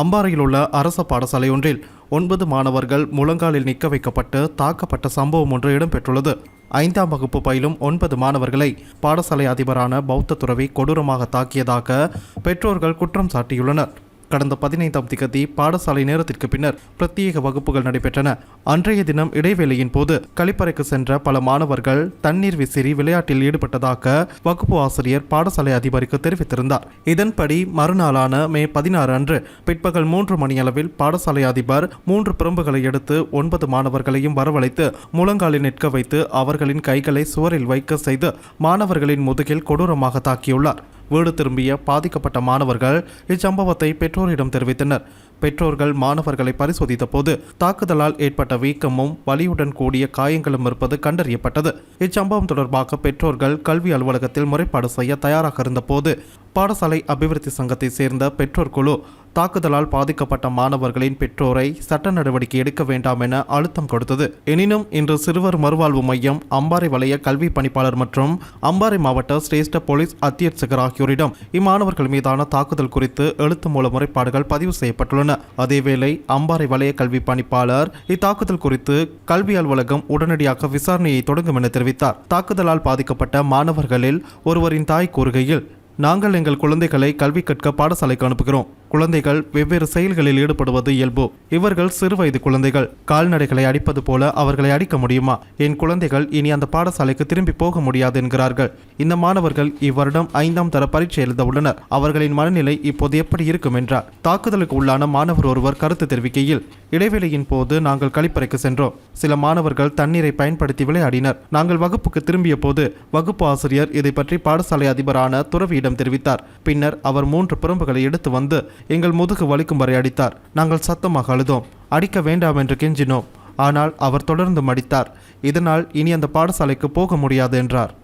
அம்பாறையில் உள்ள அரச பாடசாலை ஒன்றில் ஒன்பது மாணவர்கள் முழங்காலில் நிற்க வைக்கப்பட்டு தாக்கப்பட்ட சம்பவம் ஒன்று இடம்பெற்றுள்ளது. ஐந்தாம் வகுப்பு பயிலும் ஒன்பது மாணவர்களை பாடசாலை அதிபரான பௌத்த துறவி கொடூரமாக தாக்கியதாக பெற்றோர்கள் குற்றம் சாட்டியுள்ளனர். கடந்த பதினைந்தாம் திகதி பாடசாலை நேரத்திற்கு பின்னர் பிரத்யேக வகுப்புகள் நடைபெற்றன. அன்றைய தினம் இடைவேளையின் போது கழிப்பறைக்கு சென்ற பல மாணவர்கள் தண்ணீர் விசிறி விளையாட்டில் ஈடுபட்டதாக வகுப்பு ஆசிரியர் பாடசாலை அதிபருக்கு தெரிவித்திருந்தார். இதன்படி மறுநாளான மே பதினாறு அன்று பிற்பகல் மூன்று மணியளவில் பாடசாலை அதிபர் மூன்று பிரம்புகளை எடுத்து ஒன்பது மாணவர்களையும் வரவழைத்து முழங்காலில் நிற்க வைத்து அவர்களின் கைகளை சுவரில் வைக்க செய்து மாணவர்களின் முதுகில் கொடூரமாக தாக்கியுள்ளார். வீடு திரும்பிய பாதிக்கப்பட்ட மாணவர்கள் இச்சம்பவத்தை பெற்றோரிடம் தெரிவித்தனர். பெற்றோர்கள் மாணவர்களை பரிசோதித்த போது தாக்குதலால் ஏற்பட்ட வீக்கமும் வலியுடன் கூடிய காயங்களும் இருப்பது கண்டறியப்பட்டது. இச்சம்பவம் தொடர்பாக பெற்றோர்கள் கல்வி அலுவலகத்தில் முறைப்பாடு செய்ய தயாராக இருந்தபோது பாடசாலை அபிவிருத்தி சங்கத்தை சேர்ந்த பெற்றோர் குழு தாக்குதலால் பாதிக்கப்பட்ட மாணவர்களின் பெற்றோரை சட்ட நடவடிக்கை எடுக்க வேண்டாம் என அழுத்தம் கொடுத்தது. எனினும் இன்று சிறுவர் மறுவாழ்வு மையம் அம்பாறை வலய கல்வி பணிப்பாளர் மற்றும் அம்பாறை மாவட்ட சிரேஷ்ட போலீஸ் அத்தியட்சகர் ஆகியோரிடம் இம்மாணவர்கள் மீதான தாக்குதல் குறித்து எழுத்து மூல முறைப்பாடுகள் பதிவு செய்யப்பட்டுள்ளன. அதேவேளை அம்பாறை வலய கல்வி பணிப்பாளர் இத்தாக்குதல் குறித்து கல்வி அலுவலகம் உடனடியாக விசாரணையை தொடங்கும் என தெரிவித்தார். தாக்குதலால் பாதிக்கப்பட்ட மாணவர்களில் ஒருவரின் தாய் கூறுகையில் நாங்கள் எங்கள் குழந்தைகளை கல்வி கற்க பாடசாலைக்கு அனுப்புகிறோம். குழந்தைகள் வெவ்வேறு செயல்களில் ஈடுபடுவது இயல்பு. இவர்கள் சிறுவயது குழந்தைகள். கால்நடைகளை அடிப்பது போல அவர்களை அடிக்க முடியுமா? என் குழந்தைகள் இனி அந்த பாடசாலைக்கு திரும்பி போக முடியாது என்கிறார்கள். இந்த மாணவர்கள் இவ்வருடம் ஐந்தாம் தர பரீட்சை எழுத உள்ளனர். அவர்களின் மனநிலை இப்போது எப்படி இருக்கும் என்றார். தாக்குதலுக்கு உள்ளான மாணவர் ஒருவர் கருத்து தெரிவிக்கையில் இடைவேளையின் போது நாங்கள் கழிப்பறைக்கு சென்றோம். சில மாணவர்கள் தண்ணீரை பயன்படுத்தி விளையாடினர். நாங்கள் வகுப்புக்கு திரும்பிய போது வகுப்பு ஆசிரியர் இதை பற்றி பாடசாலை அதிபரான துறவியிடம் தெரிவித்தார். பின்னர் அவர் மூன்று பிரம்புகளை எடுத்து வந்து எங்கள் முதுகு வலிக்கும் வரை அடித்தார். நாங்கள் சத்தமாக அழுதோம். அடிக்க வேண்டாம் என்று கெஞ்சினோம். ஆனால் அவர் தொடர்ந்து மடித்தார். இதனால் இனி அந்த பாடசாலைக்கு போக முடியாது என்றார்.